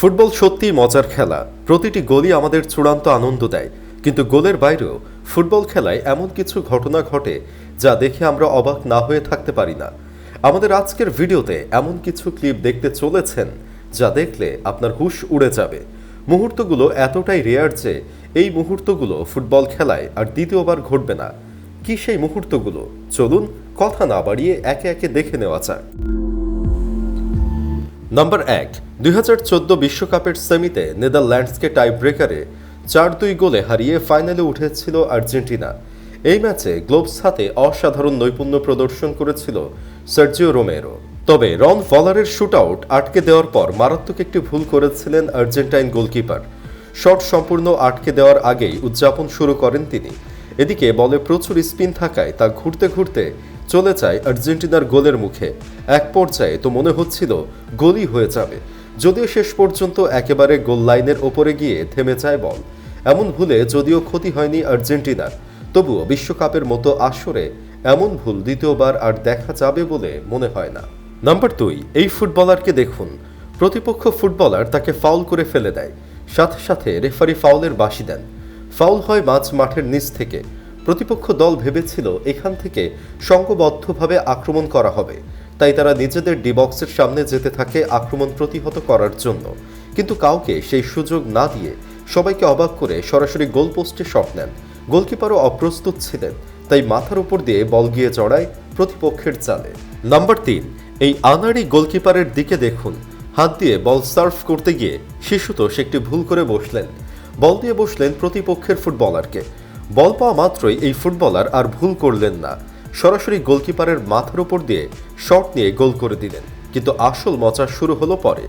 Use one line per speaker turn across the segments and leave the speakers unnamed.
Football সত্যিই মজার খেলা। প্রতিটি গোলই আমাদের চূড়ান্ত আনন্দ দেয়। কিন্তু গোলের বাইরেও ফুটবল খেলায় এমন কিছু ঘটনা ঘটে যা দেখে আমরা অবাক না হয়ে থাকতে পারি না। আমাদের আজকের ভিডিওতে এমন কিছু ক্লিপ দেখতে চলেছেন যা দেখলে আপনার হুশ উড়ে যাবে। মুহূর্তগুলো এতটাই রেয়ার যে এই মুহূর্তগুলো ফুটবল খেলায় আর দ্বিতীয়বার ঘটবে না। কি সেই মুহূর্তগুলো? চলুন কথা না বাড়িয়ে একে একে দেখে নেওয়া যাক। নাম্বার এক, দুই বিশ্বকাপের সেমিতে নেদারল্যান্ডসকে টাই ব্রেকারে চার দুই গোলে হারিয়ে ফাইনালে উঠেছিল আর্জেন্টিনা। এই ম্যাচে গ্লোবস হাতে অসাধারণ নৈপুণ্য প্রদর্শন করেছিল সার্জিও রোমেরো। তবে রন ফলারের শুটআউট আটকে দেওয়ার পর মারাত্মক একটি ভুল করেছিলেন আর্জেন্টাইন গোলকিপার। শট সম্পূর্ণ আটকে দেওয়ার আগেই উদযাপন শুরু করেন তিনি। এদিকে বলে প্রচুর স্পিন থাকায় তা ঘুরতে ঘুরতে চলে যায় আর্জেন্টিনার গোলের মুখে। এক পর্যায়ে তো মনে হচ্ছিল গোলই হয়ে যাবে। যদিও শেষ পর্যন্ত একেবারে গোল লাইনের ওপরে গিয়ে থেমে যায় বল। এমন ভুলে যদিও ক্ষতি হয়নি আর্জেন্টিনার। তবুও বিশ্বকাপের মতো আসরে এমন ভুল দ্বিতীয়বার আর দেখা যাবে বলে মনে হয় না। নাম্বার দুই, এই ফুটবলারকে দেখুন। প্রতিপক্ষ ফুটবলার তাকে ফাউল করে ফেলে দেয়। সাথে সাথে রেফারি ফাউলের বাসি দেন। ফাউল হয় মাঝ মাঠের নিচ থেকে। প্রতিপক্ষ দল ভেবেছিল এখান থেকে সংঘবদ্ধভাবে আক্রমণ করা হবে। তাই তারা নিজেদের ডিবক্সের সামনে যেতে থাকে আক্রমণ প্রতিহত করার জন্য। কিন্তু কাউকে সেই সুযোগ না দিয়ে সবাইকে অবাক করে সরাসরি গোলপোস্টে শট নেন। গোলকিপারও অপ্রস্তুত ছিলেন, তাই মাথার উপর দিয়ে বল গিয়ে জড়ায় প্রতিপক্ষের জালে নাম্বার তিন, এই আনাড়ি গোলকিপারের দিকে দেখুন। হাত দিয়ে বল সার্ভ করতে গিয়ে শিশুতোষ একটি ভুল করে বসলেন। বল দিয়ে বসলেন প্রতিপক্ষের ফুটবলারকে। বল পাওয়া মাত্রই এই ফুটবলার আর ভুল করলেন না। সরাসরি গোলকিপারের মাথার উপর দিয়ে শট নিয়ে গোল করে দিলেন, কিন্তু আসল মজা শুরু হলো পরে।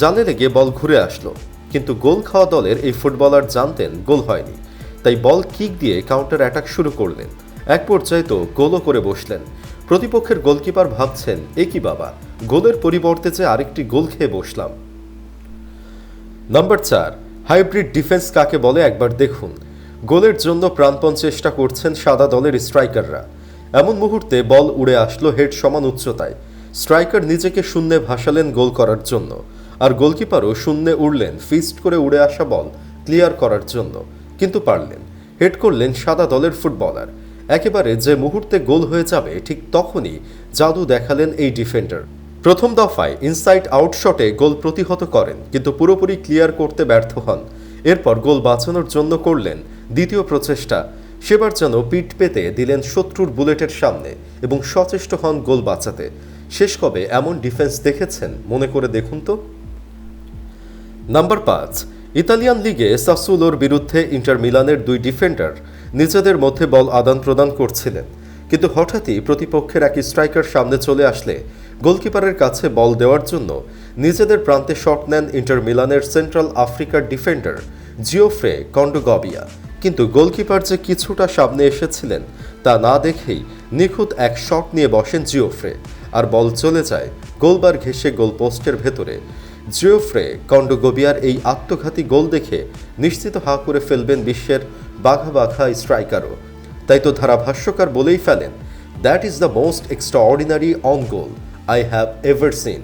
জালে লেগে বল ঘুরে আসলো, কিন্তু গোল খাওয়া দলের এই ফুটবলার জানতেন গোল হয়নি। তাই বল কিক দিয়ে কাউন্টার অ্যাটাক শুরু করলেন। এক পর্যায়ে তো গোলও করে বসলেন। প্রতিপক্ষের গোলকিপার ভাবছেন, এ কি বাবা, গোলের পরিবর্তে যে আরেকটি গোল খেয়ে বসলাম। নাম্বার চার, হাইব্রিড ডিফেন্স কাকে বলে একবার দেখুন। গোলের জন্য প্রাণপণ চেষ্টা করছেন সাদা দলের স্ট্রাইকাররা। এমন মুহূর্তে বল উড়ে আসলো হেড সমান উচ্চতায়। স্ট্রাইকার নিজেকে শূন্যে ভাসালেন গোল করার জন্য। আর গোলকিপারও শূন্যে উড়লেন, ফিস্ট করে উড়ে আসা বল ক্লিয়ার করার জন্য। কিন্তু পারলেন, হেড করলেন সাদা দলের ফুটবলার। একেবারে যে মুহূর্তে গোল হয়ে যাবে, ঠিক তখনই জাদু দেখালেন এই ডিফেন্ডার। প্রথম দফায় ইনসাইড আউট শটে গোল প্রতিহত করেন, কিন্তু পুরোপুরি ক্লিয়ার করতে ব্যর্থ হন। এরপর গোল বাঁচানোর জন্য করলেন দ্বিতীয় প্রচেষ্টা, সেবার যেন পিঠ পেতে দিলেন শত্রুর বুলেটের সামনে এবং সচেষ্ট হন গোল বাঁচাতে। শেষ কবে এমন ডিফেন্স দেখেছেন, মনে করে দেখুন তো। নাম্বার পাঁচ, ইতালিয়ান লিগে সাসুলোর বিরুদ্ধে ইন্টার মিলানের দুই ডিফেন্ডার নিজেদের মধ্যে বল আদান প্রদান করছিলেন। কিন্তু হঠাৎই প্রতিপক্ষের এক স্ট্রাইকার সামনে চলে আসলে গোলকিপারের কাছে বল দেওয়ার জন্য নিজেদের প্রান্তে শট নেন ইন্টার মিলানের সেন্ট্রাল আফ্রিকার ডিফেন্ডার জিওফ্রে কন্ডোগবিয়া। কিন্তু গোলকিপার যে কিছুটা সামনে এসেছিলেন, তা না দেখেই নিখুঁত এক শট নিয়ে বসেন জিওফ্রে। আর বল চলে যায় গোলবার ঘেঁষে গোলপোস্টের ভেতরে। জিওফ্রে কন্ডোগোবিয়ার এই আত্মঘাতী গোল দেখে নিশ্চিত হা করে ফেলবেন বিশ্বের বাঘা বাঘা স্ট্রাইকারও। তাই তো ধারাভাষ্যকার বলেই ফেলেন that is the most extraordinary on goal I have ever seen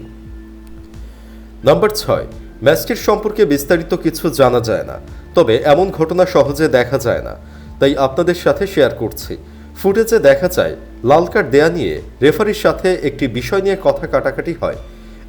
number ছয়, ম্যাচটির সম্পর্কে বিস্তারিত কিছু জানা যায় না। তবে এমন ঘটনা সহজে দেখা যায় না। তাই আপনাদের সাথে শেয়ার করছি। ফুটেজে দেখা যায় লাল কার্ড দেয়া নিয়ে রেফারির সাথে একটি বিষয় নিয়ে কথা কাটাকাটি হয়।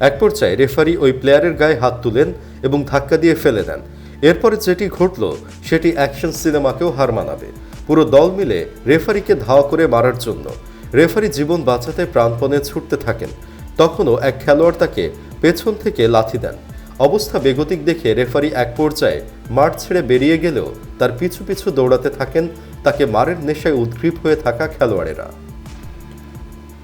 এক পর্যায়ে রেফারি ওই প্লেয়ারের গায়ে হাত তুলেন এবং ধাক্কা দিয়ে ফেলে দেন। এরপরে যেটি ঘটল, সেটি অ্যাকশন সিনেমাকেও হার মানাবে। পুরো দল মিলে রেফারিকে ধাওয়া করে মারার জন্য। রেফারি জীবন বাঁচাতে প্রাণপণে ছুটতে থাকেন। তখনও এক খেলোয়াড় তাকে পেছন থেকে লাথি দেন। অবস্থা বেগতিক দেখে রেফারি এক পর্যায়ে মাঠ ছেড়ে বেরিয়ে গেলেও তার পিছু পিছু দৌড়াতে থাকেন তাকে মারের নেশায় উদ্গ্রীব হয়ে থাকা খেলোয়াড়েরা।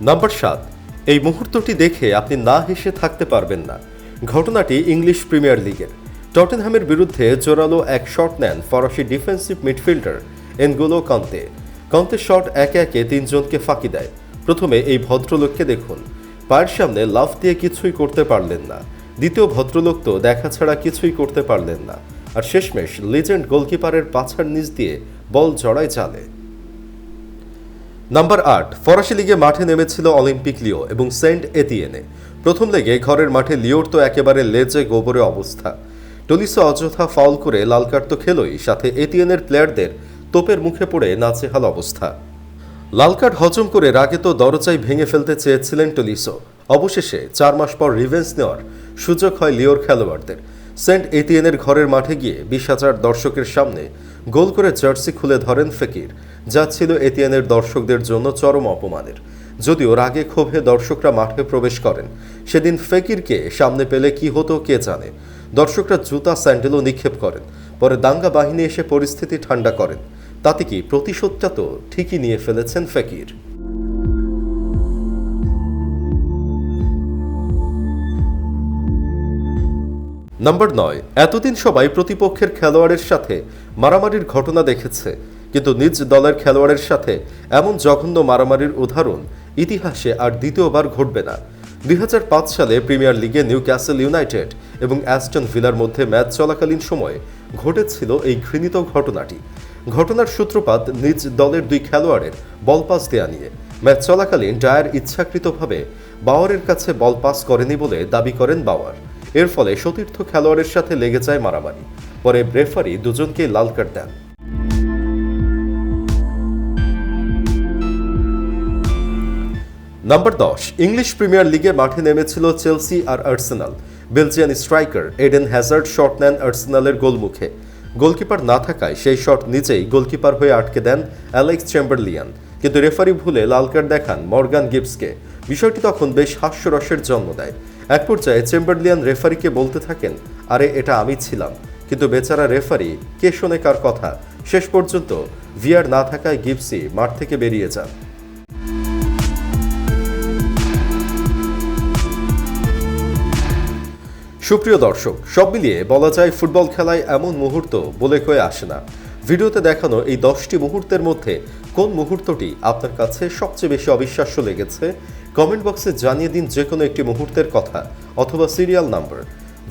নাম্বার সাত, এই মুহূর্তটি দেখে আপনি না হেসে থাকতে পারবেন না। ঘটনাটি ইংলিশ প্রিমিয়ার লিগের। টটেনহ্যামের বিরুদ্ধে জোরালো এক শট নেন ফরাসি ডিফেন্সিভ মিডফিল্ডার এনগোলো কান্তে। কান্তের শট একে একে তিনজনকে ফাঁকি দেয়। প্রথমে এই ভদ্রলোককে দেখুন। পায়ের সামনে লাফ দিয়ে কিছুই করতে পারলেন না। দ্বিতীয় ভদ্রলোক তো দেখা ছাড়া কিছুই করতে পারলেন না। আর শেষমেশ লিজেন্ড গোলকিপারের পাছার নিচ দিয়ে বল জড়ায় চালে নাম্বার আট, ফরাসি লিগে মাঠে নেমেছিল অলিম্পিক লিও এবং সেন্ট এতিয়েনে। প্রথম লেগে ঘরের মাঠে লিওর তো একেবারে লেজে গোবরে অবস্থা। টলিসো অযথা ফাউল করে লাল কার্ড তো খেলোই, সাথে এটিএনের প্লেয়ারদের তোপের মুখে পড়ে নাচেহাল অবস্থা। লাল কার্ড হজম করে রাগে তো দরজাই ভেঙে ফেলতে চেয়েছিলেন টলিসো অবশেষে চার মাস পর রিভেন্স নেওয়ার সুযোগ হয় লিওর খেলোয়াড়দের। সেন্ট এটিএনের ঘরের মাঠে গিয়ে বিশ হাজার দর্শকের সামনে গোল করে জার্সি খুলে ধরেন ফেকির, যা ছিল এটিএনের দর্শকদের জন্য চরম অপমানের। যদিও রাগে ক্ষোভে দর্শকরা মাঠে প্রবেশ করেন, সেদিন ফেকিরকে সামনে পেলে কি হতো কে জানে। দর্শকরা জুতা, স্যান্ডেলও নিক্ষেপ করেন, পরে দাঙ্গা বাহিনী এসে পরিস্থিতি ঠান্ডা করেন। তাতে কি প্রতিশোধটা তো ঠিকই নিয়ে ফেলেছেন ফেকির। নাম্বার নয়, এতদিন সবাই প্রতিপক্ষের খেলোয়াড়ের সাথে মারামারির ঘটনা দেখেছে, কিন্তু নিজ দলের খেলোয়াড়ের সাথে এমন জঘন্য মারামারির উদাহরণ ইতিহাসে আর দ্বিতীয়বার ঘটবে না। দুই হাজার পাঁচ সালে প্রিমিয়ার লিগে নিউ ক্যাসেল ইউনাইটেড এবং অ্যাস্টন ভিলার মধ্যে ম্যাচ চলাকালীন সময়ে ঘটেছিল এই ঘৃণিত ঘটনাটি। ঘটনার সূত্রপাত নিজ দলের দুই খেলোয়াড়ের বল পাস দেয়া নিয়ে। ম্যাচ চলাকালীন ডায়ার ইচ্ছাকৃতভাবে বাওয়ারের কাছে বল পাস করেনি বলে দাবি করেন বাওয়ার। এর ফলে সতীর্থ খেলোয়াড়ের সাথে লেগে যায় মারামারি। পরে রেফারি দুজনকে লাল কার্ড দেন। নাম্বার দশ, ইংলিশ প্রিমিয়ার লিগে মাঠে নেমেছিল চেলসি আর Arsenal. Belgian striker Eden Hazard shot নেন আর্সেনালের গোলমুখে। গোলকিপার না থাকায় সেই শট নিজেই গোলকিপার হয়ে আটকে দেন অ্যালেক্স চেম্বারলিয়ান। কিন্তু রেফারি ভুলে লাল কার্ড দেখান মর্গান গিবসকে। বিষয়টি তখন বেশ হাস্যরসের জন্ম দেয়। এক পর্যায়ে চেম্বারলিয়ান রেফারিকে বলতে থাকেন, আরে, এটা আমি ছিলাম। কিন্তু বেচারা রেফারি, কে শোনে কার কথা? শেষ পর্যন্ত ভিআর না থাকায় গিবসি মাঠ থেকে বেরিয়ে যান। সুপ্রিয় দর্শক, সব মিলিয়ে বলা যায় ফুটবল খেলায় এমন মুহূর্ত বলে কয়ে আসে না। ভিডিওতে দেখানো এই দশটি মুহূর্তের মধ্যে কোন মুহূর্তটি আপনার কাছে সবচেয়ে বেশি অবিশ্বাস্য লেগেছে? কমেন্ট বক্সে জানিয়ে দিন যে কোনো একটি মুহূর্তের কথা অথবা সিরিয়াল নাম্বার।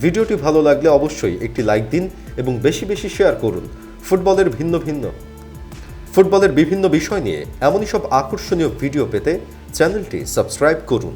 ভিডিওটি ভালো লাগলে অবশ্যই একটি লাইক দিন এবং বেশি বেশি শেয়ার করুন। ফুটবলের ভিন্ন ভিন্ন। ফুটবলের বিভিন্ন বিষয় নিয়ে এমনই সব আকর্ষণীয় ভিডিও পেতে চ্যানেলটি সাবস্ক্রাইব করুন।